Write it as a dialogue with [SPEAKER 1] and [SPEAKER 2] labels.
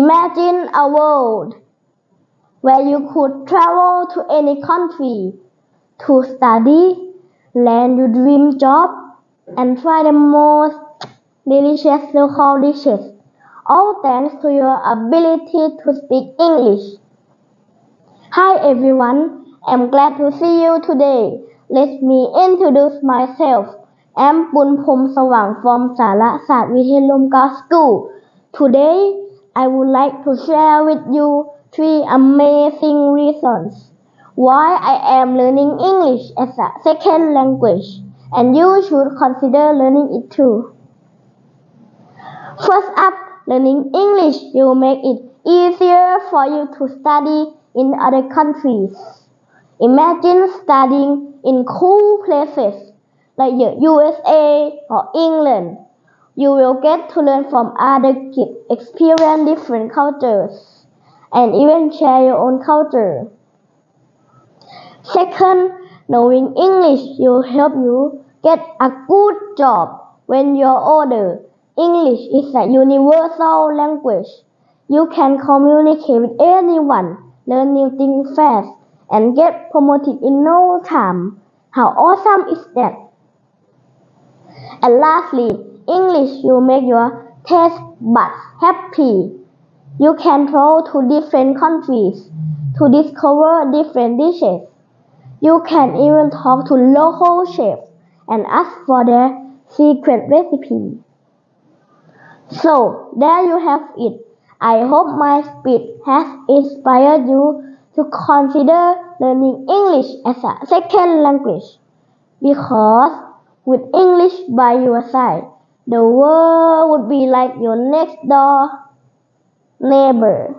[SPEAKER 1] Imagine a world where you could travel to any country to study, land your dream job, and try the most delicious local dishes, all thanks to your ability to speak English. Hi everyone, I'm glad to see you today. Let me introduce myself. I'm Punpom Sawang from Sara Sat School. Today, I would like to share with you three amazing reasons why I am learning English as a second language, and you should consider learning it too. First up, learning English will make it easier for you to study in other countries. Imagine studying in cool places like the USA or England. You will get to learn from other kids, experience different cultures, and even share your own culture. Second, knowing English will help you get a good job when you're older. English is a universal language. You can communicate with anyone, learn new things fast, and get promoted in no time. How awesome is that? And lastly, English will make your taste buds happy. You can travel to different countries to discover different dishes. You can even talk to local chefs and ask for their secret recipe. So, there you have it. I hope my speech has inspired you to consider learning English as a second language. Because with English by your side, the world would be like your next door neighbor.